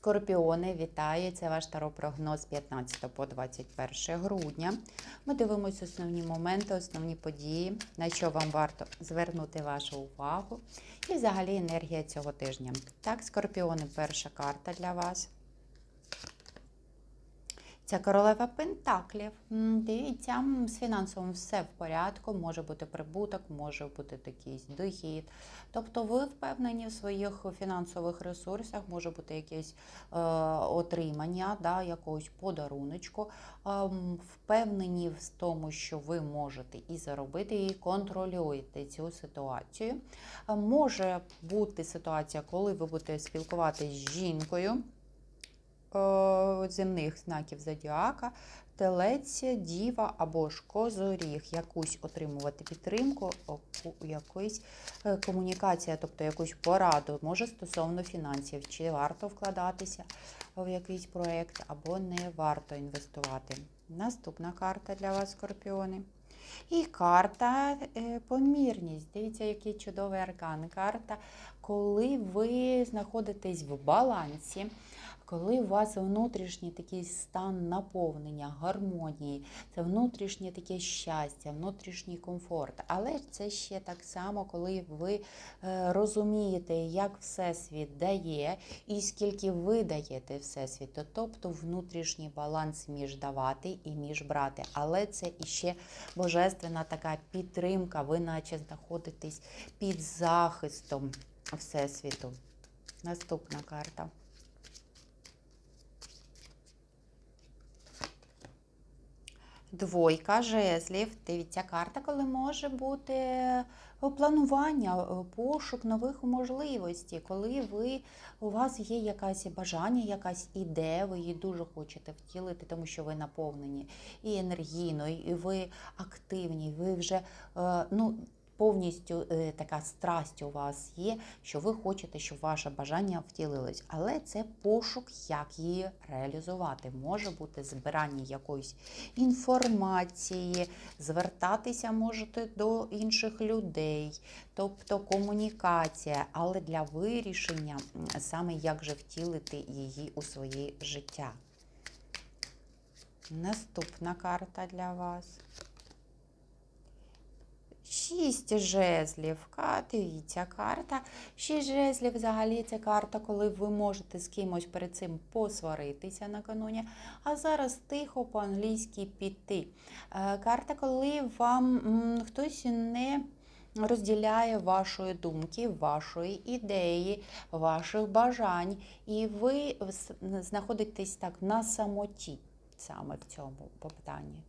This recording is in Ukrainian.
Скорпіони, вітаю! Це ваш таропрогноз 15 по 21 грудня. Ми дивимося основні моменти, основні події, на що вам варто звернути вашу увагу. І взагалі енергія цього тижня. Так, скорпіони, перша карта для вас. Це королева Пентаклів. Дивіться, з фінансовим все в порядку, може бути прибуток, може бути якийсь дохід. Тобто ви впевнені в своїх фінансових ресурсах, може бути якесь е, отримання, да, якогось подаруночку. Е, впевнені в тому, що ви можете і заробити, і контролюєте цю ситуацію. Е, може бути ситуація, коли ви будете спілкуватися з жінкою земних знаків зодіака, телець, діва або ж козоріг, якусь отримувати підтримку, якусь е, комунікація, тобто якусь пораду, може стосовно фінансів, чи варто вкладатися в якийсь проєкт, або не варто інвестувати. Наступна карта для вас, скорпіони. І карта е, помірність. Дивіться, який чудовий аркан. Карта, коли ви знаходитесь в балансі, коли у вас внутрішній такий стан наповнення, гармонії, це внутрішнє таке щастя, внутрішній комфорт. Але це ще так само, коли ви е, розумієте, як Всесвіт дає і скільки ви даєте Всесвіту, тобто внутрішній баланс між давати і між брати. Але це іще божественна така підтримка, ви наче знаходитесь під захистом Всесвіту. Наступна карта. Двойка жезлів. Дивіться, карта, коли може бути е, планування, е, пошук нових можливостей, коли ви, у вас є якесь бажання, якась ідея, ви її дуже хочете втілити, тому що ви наповнені і енергійно, і ви активні, ви вже е, ну, повністю е, така страсть у вас є, що ви хочете, щоб ваше бажання втілилось. Але це пошук, як її реалізувати. Може бути збирання якоїсь інформації, звертатися можете до інших людей, тобто комунікація, але для вирішення саме як же втілити її у своє життя. Наступна карта для вас. Шість жезлів. Дивіться, карта. Шість жезлів взагалі це карта, коли ви можете з кимось перед цим посваритися накануні, а зараз тихо по-англійськи піти. Е, Карта, коли вам хтось не розділяє вашої думки, вашої ідеї, ваших бажань, і ви знаходитесь так на самоті саме в цьому питанні.